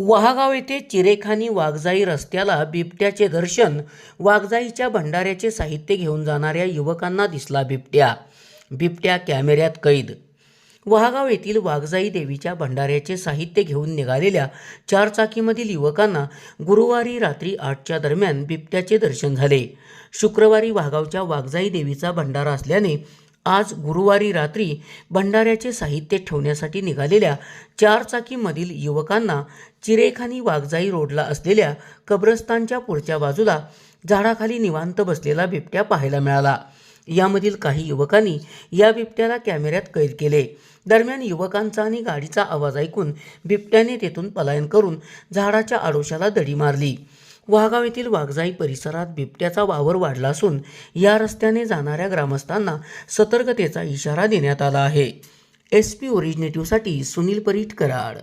वहागाव येथे चिरेखानी वाघजाई रस्त्याला बिबट्याचे दर्शन वाघजाईच्या भंडाऱ्याचे साहित्य घेऊन जाणाऱ्या युवकांना दिसला बिबट्या. बिबट्या कॅमेऱ्यात कैद. वहागाव येथील वाघजाई देवीच्या भंडाऱ्याचे साहित्य घेऊन निघालेल्या चारचाकीमधील युवकांना गुरुवारी रात्री आठच्या दरम्यान बिबट्याचे दर्शन झाले. शुक्रवारी वाघावच्या वाघजाई देवीचा भंडारा असल्याने आज गुरुवारी रात्री भंडाऱ्याचे साहित्य ठेवण्यासाठी निघालेल्या चारचाकीमधील युवकांना चिरेखानी वाघजाई रोडला असलेल्या कब्रस्तानच्या पुढच्या बाजूला झाडाखाली निवांत बसलेला बिबट्या पाहायला मिळाला. यामधील काही युवकांनी या बिबट्याला कॅमेऱ्यात कैद केले. दरम्यान युवकांचा आणि गाडीचा आवाज ऐकून बिबट्याने तेथून पलायन करून झाडाच्या आडोशाला दडी मारली. वाघाव येथील वाघजाई परिसरात बिबट्याचा वावर वाढला असून या रस्त्याने जाणाऱ्या ग्रामस्थांना सतर्कतेचा इशारा देण्यात आला आहे. एस पी ओरिजिनेटिव्हसाठी सुनील परीट कराड